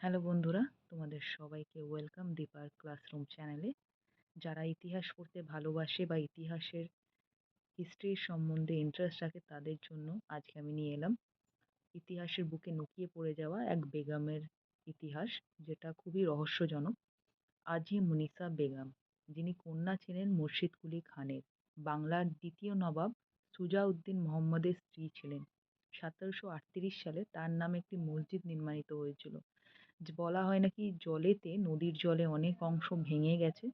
Hello বন্ধুরা, তোমাদের সবাইকে ওয়েলকাম দীপার ক্লাসরুম চ্যানেলে। যারা ইতিহাস পড়তে ভালোবাসে বা ইতিহাসের হিস্ট্রির সম্বন্ধে ইন্টারেস্ট রাখে, তাদের জন্য আজকে আমি নিয়ে এলাম ইতিহাসের বুকে লুকিয়ে পড়ে যাওয়া এক বেগমের ইতিহাস, যেটা খুবই রহস্যজনক। আজি মুনিসা বেগম, যিনি কন্যা ছিলেন মুর্শিদ কুলি খানের, বাংলার দ্বিতীয় নবাব সুজাউদ্দিন মোহাম্মদের স্ত্রী ছিলেন। সতেরোশো আটত্রিশ সালে তার নামে একটি মসজিদ নির্মাণিত হয়েছিল। বলা হয় নাকি জলেতে নদীর জলে অনেক অংশ ভেঙে গেছে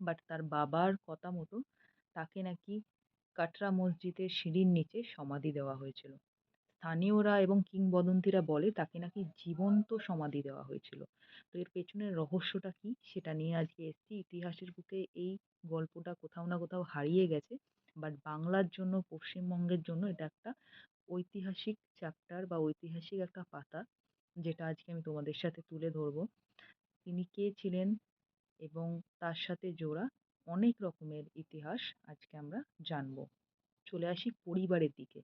বাট তার বাবার কথা মতো তাকে নাকি কাটরা মসজিদের সিঁড়ির নিচে সমাধি দেওয়া হয়েছিল। স্থানীয়রা এবং কিংবদন্তিরা বলে তাকে নাকি জীবন্ত সমাধি দেওয়া হয়েছিল। তো এর পেছনের রহস্যটা কি সেটা নিয়ে আজকে এসছি। ইতিহাসের বুকে এই গল্পটা কোথাও না কোথাও হারিয়ে গেছে বাট বাংলার জন্য, পশ্চিমবঙ্গের জন্য এটা একটা ঐতিহাসিক চ্যাপ্টার বা ঐতিহাসিক একটা পাতা। যেটা আজকে আমি তোমাদের সাথে তুলে ধরবো। তিনি কে ছিলেন এবং তার সাথে জোড়া অনেক রকমের ইতিহাস আজকে আমরা জানব। চলে আসি পরিবারের দিকে।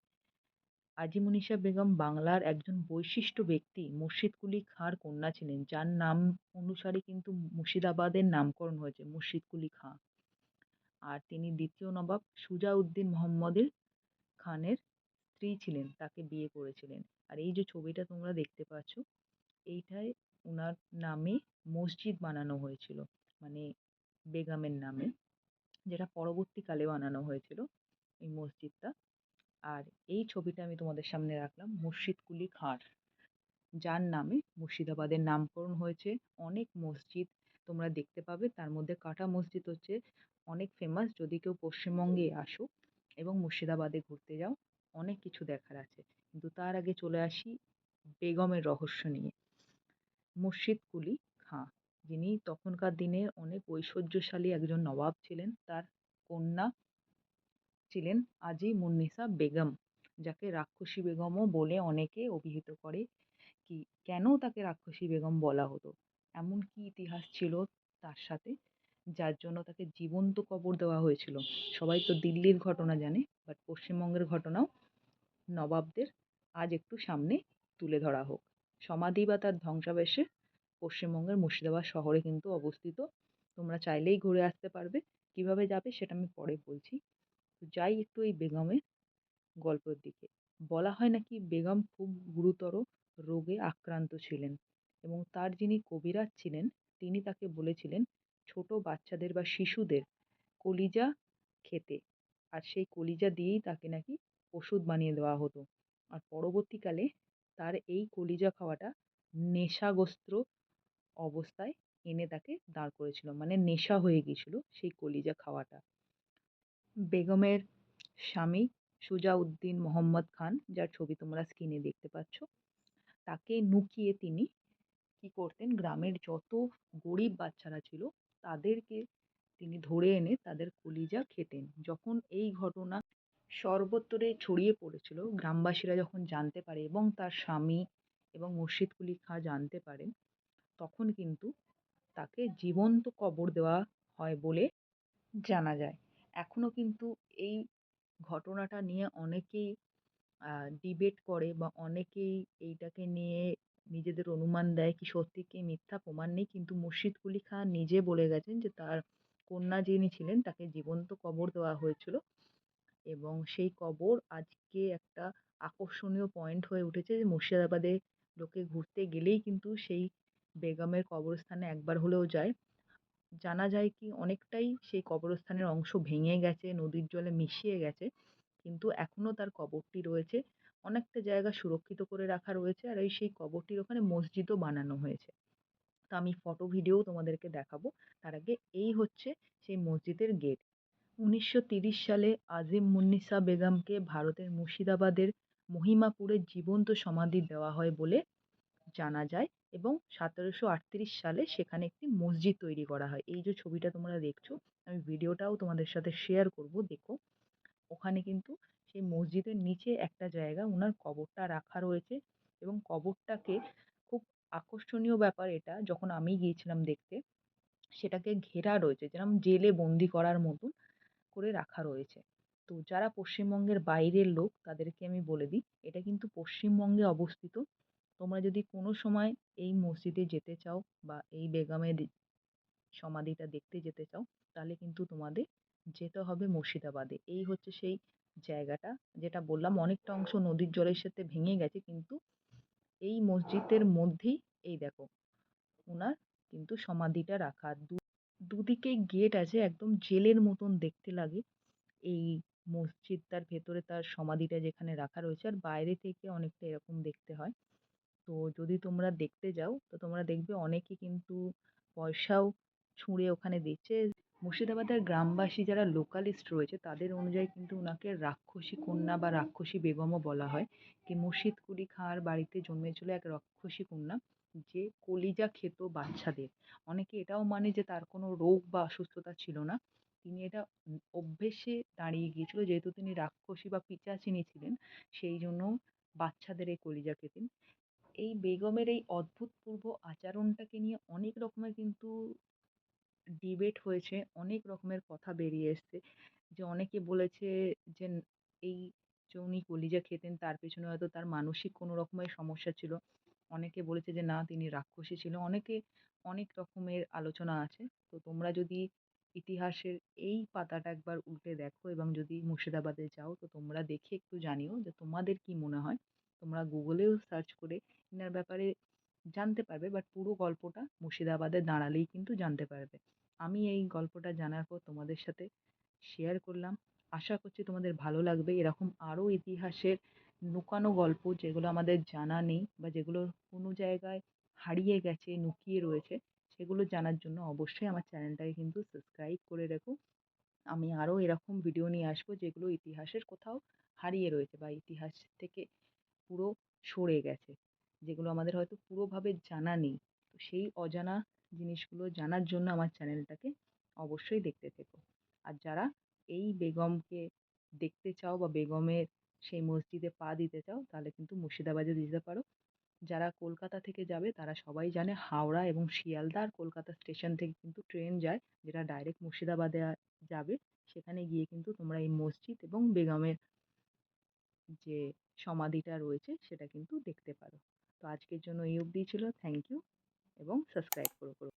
আজিমুনিশা বেগম বাংলার একজন বৈশিষ্ট্য ব্যক্তি মুর্শিদ কুলি খাঁর কন্যা ছিলেন, যার নাম অনুসারে কিন্তু মুর্শিদাবাদের নামকরণ হয়েছে মুর্শিদকুলি খাঁ। আর তিনি দ্বিতীয় নবাব সুজাউদ্দিন মোহাম্মদের খানের স্ত্রী ছিলেন, তাকে বিয়ে করেছিলেন। আর এই যে ছবিটা তোমরা দেখতে পাচ্ছ, এইটায় ওনার নামে মসজিদ বানানো হয়েছিল মানে বেগমের নামে, যেটা পরবর্তীকালে বানানো হয়েছিল এই মসজিদটা। আর এই ছবিটা আমি তোমাদের সামনে রাখলাম, মুর্শিদ কুলি খাঁর। যার নামে মুর্শিদাবাদের নামকরণ হয়েছে। অনেক মসজিদ তোমরা দেখতে পাবে, তার মধ্যে কাটা মসজিদ হচ্ছে অনেক ফেমাস যদি কেউ পশ্চিমবঙ্গে আসো এবং মুর্শিদাবাদে ঘুরতে যাও অনেক কিছু দেখার আছে। কিন্তু তার আগে চলে আসি বেগমের রহস্য নিয়ে। মুর্শিদ কুলি খাঁ, যিনি তখনকার দিনে অনেক ঐশ্বর্যশালী একজন নবাব ছিলেন, তার কন্যা ছিলেন আজি মুন্নিসা বেগম, যাকে রাক্ষসী বেগমও বলে অনেকে অভিহিত করে কি, কেন তাকে রাক্ষসী বেগম বলা হতো? এমন কি ইতিহাস ছিল তার সাথে, যার জন্য তাকে জীবন্ত কবর দেওয়া হয়েছিল? সবাই তো দিল্লির ঘটনা জানে বাট পশ্চিমবঙ্গের ঘটনাও নবাবদের আজ একটু সামনে তুলে ধরা হোক। সমাধি বা তার ধ্বংসাবশেষে পশ্চিমবঙ্গের মুর্শিদাবাদ শহরে কিন্তু অবস্থিত। তোমরা চাইলেই ঘুরে আসতে পারবে। কীভাবে যাবে সেটা আমি পরে বলছি। যাই একটু এই বেগমের গল্পের দিকে। বলা হয় নাকি বেগম খুব গুরুতর রোগে আক্রান্ত ছিলেন এবং তার যিনি কবিরাজ ছিলেন, তিনি তাকে বলেছিলেন, ছোট বাচ্চাদের বা শিশুদের কলিজা খেতে। আর সেই কলিজা দিয়েই তাকে নাকি ওষুধ বানিয়ে দেওয়া হতো। আর পরবর্তীকালে তার এই কলিজা খাওয়াটা নেশাগ্রস্ত অবস্থায় এনে তাকে দাঁড় করেছিল। মানে নেশা হয়ে গিয়েছিল সেই কলিজা খাওয়াটা। বেগমের স্বামী সুজাউদ্দিন মোহাম্মদ খান, যার ছবি তোমরা স্ক্রিনে দেখতে পাচ্ছ, তাকে নুকিয়ে তিনি কি করতেন, গ্রামের যত গরিব বাচ্চারা ছিল, তাদেরকে তিনি ধরে এনে তাদের কলিজা খেতেন। যখন এই ঘটনা সর্বত্রে ছড়িয়ে পড়েছিল। গ্রামবাসীরা যখন জানতে পারে এবং তার স্বামী এবং মুর্শিদ কুলি খাঁ জানতে পারেন তখন কিন্তু তাকে জীবন্ত কবর দেওয়া হয় বলে জানা যায়। এখনও কিন্তু এই ঘটনাটা নিয়ে অনেকেই ডিবেট করে বা অনেকেই এইটাকে নিয়ে নিজেদের অনুমান দেয় কি সত্যি কি মিথ্যা প্রমাণ নেই। কিন্তু মুর্শিদ কুলি খাঁ নিজে বলে গেছেন যে তার কন্যা যিনি ছিলেন তাকে জীবন্ত কবর দেওয়া হয়েছিল। এবং সেই কবর আজকে একটা আকর্ষণীয় পয়েন্ট হয়ে উঠেছে যে মুর্শিদাবাদে লোকে ঘুরতে গেলেই কিন্তু সেই বেগমের কবরস্থানে একবার হলেও যায়। জানা যায় কি অনেকটাই সেই কবরস্থানের অংশ ভেঙে গেছে, নদীর জলে মিশিয়ে গেছে, কিন্তু এখনও তার কবরটি রয়েছে। অনেকটা জায়গা সুরক্ষিত করে রাখা রয়েছে আর এই সেই কবরটির ওখানে মসজিদও বানানো হয়েছে। তো আমি ফটো ভিডিও তোমাদেরকে দেখাবো। তার আগে এই হচ্ছে সেই মসজিদের গেট উনিশশো তিরিশ সালে আজিম মুন্নিসা বেগমকে ভারতের মুর্শিদাবাদের মহিমাপুরে জীবন্ত সমাধি দেওয়া হয় বলে জানা যায় এবং সতেরোশো আটত্রিশ সালে সেখানে একটি মসজিদ তৈরি করা হয়। এই যে ছবিটা তোমরা দেখছ, আমি ভিডিওটাও তোমাদের সাথে শেয়ার করব, দেখো। ওখানে কিন্তু সেই মসজিদের নিচে একটা জায়গা ওনার কবরটা রাখা রয়েছে এবং কবরটাকে খুব আকর্ষণীয় ব্যাপার এটা, যখন আমি গিয়েছিলাম দেখতে, সেটাকে ঘেরা রয়েছে যেরকম জেলে বন্দি করার মতন। করে রাখা রয়েছে। তো যারা পশ্চিমবঙ্গের বাইরের লোক, তাদেরকে আমি বলে দিই, এটা কিন্তু পশ্চিমবঙ্গে অবস্থিত। তোমরা যদি কোনো সময় এই মসজিদে যেতে চাও বা এই বেগমের সমাধিটা দেখতে যেতে চাও, তাহলে কিন্তু তোমাদের যেতে হবে মুর্শিদাবাদে। এই হচ্ছে সেই জায়গাটা, যেটা বললাম অনেকটা অংশ নদীর জলের সাথে ভেঙে গেছে, কিন্তু এই মসজিদের মধ্যেই এই দেখো ওনার কিন্তু সমাধিটা রাখা। দু দুদিকেই গেট আছে, একদম জেলের মতন দেখতে লাগে। এই মসজিদটার ভেতরে তার সমাধিটা যেখানে রাখা রয়েছে আর বাইরে থেকে অনেকটা এরকম দেখতে হয়। তো যদি তোমরা দেখতে যাও, তো তোমরা দেখবে অনেকে কিন্তু পয়সাও ছুঁড়ে ওখানে দিচ্ছে। মুর্শিদাবাদের গ্রামবাসী যারা লোকালিস্ট রয়েছে, তাদের অনুযায়ী কিন্তু ওনাকে রাক্ষসী কন্যা বা রাক্ষসী বেগমও বলা হয়। কি মুর্শিদ কুলি খাঁর বাড়িতে জন্মেছিল এক রাক্ষসী কন্যা। যে কলিজা খেত বাচ্চাদের। অনেকে এটাও মানে যে তার কোনো রোগ বা অসুস্থতা ছিল না। তিনি এটা অভ্যেসে দাঁড়িয়ে গিয়েছিল। যেহেতু তিনি রাক্ষসী বা পিচাচিনী ছিলেন, সেই জন্য বাচ্চাদের এই কলিজা খেতেন। এই বেগমের এই অদ্ভুতপূর্ব আচরণটাকে নিয়ে অনেক রকমের কিন্তু ডিবেট হয়েছে, অনেক রকমের কথা বেরিয়ে এসছে। যে অনেকে বলেছে যে এই যে উনি কলিজা খেতেন, তার পেছনে হয়তো তার মানসিক কোনো রকমের সমস্যা ছিল। অনেকে বলেছে যে, না, তিনি রাক্ষসী ছিল। অনেকে অনেক রকমের আলোচনা আছে। তো তোমরা যদি ইতিহাসের এই পাতাটা একবার উল্টে দেখো এবং যদি মুর্শিদাবাদে যাও, তো তোমরা দেখে একটু জানিও যে, তোমাদের কি মনে হয়? তোমরা গুগলেও সার্চ করে এনার ব্যাপারে জানতে পারবে, বাট পুরো গল্পটা মুর্শিদাবাদে দাঁড়ালেই কিন্তু জানতে পারবে। আমি এই গল্পটা জানার পর তোমাদের সাথে শেয়ার করলাম। আশা করছি তোমাদের ভালো লাগবে। এরকম আরও ইতিহাসের লুকানো গল্প যেগুলো আমাদের জানা নেই বা যেগুলো কোনো জায়গায় হারিয়ে গেছে, লুকিয়ে রয়েছে, সেগুলো জানার জন্য অবশ্যই আমার চ্যানেলটাকে কিন্তু সাবস্ক্রাইব করে রেখো। আমি আরও এরকম ভিডিও নিয়ে আসব যেগুলো ইতিহাসের কোথাও হারিয়ে রয়েছে বা ইতিহাস থেকে পুরো সরে গেছে, যেগুলো আমাদের হয়তো পুরোভাবে জানা নেই। তো সেই অজানা জিনিসগুলো জানার জন্য আমার চ্যানেলটাকে অবশ্যই দেখতে থেকো। আর যারা এই বেগমকে দেখতে চাও বা বেগমের সেই মসজিদে পা দিতে চাও, তাহলে কিন্তু মুর্শিদাবাদে দিতে পারো। যারা কলকাতা থেকে যাবে, তারা সবাই জানে হাওড়া এবং শিয়ালদা আর কলকাতা স্টেশন থেকে কিন্তু ট্রেন যায়, যেটা ডাইরেক্ট মুর্শিদাবাদে যাবে। সেখানে গিয়ে কিন্তু তোমরা এই মসজিদ এবং বেগমের যে সমাধিটা রয়েছে, সেটা কিন্তু দেখতে পারো। তো আজকের জন্য এই অবধিই ছিল। থ্যাংক ইউ এবং সাবস্ক্রাইব করো করো।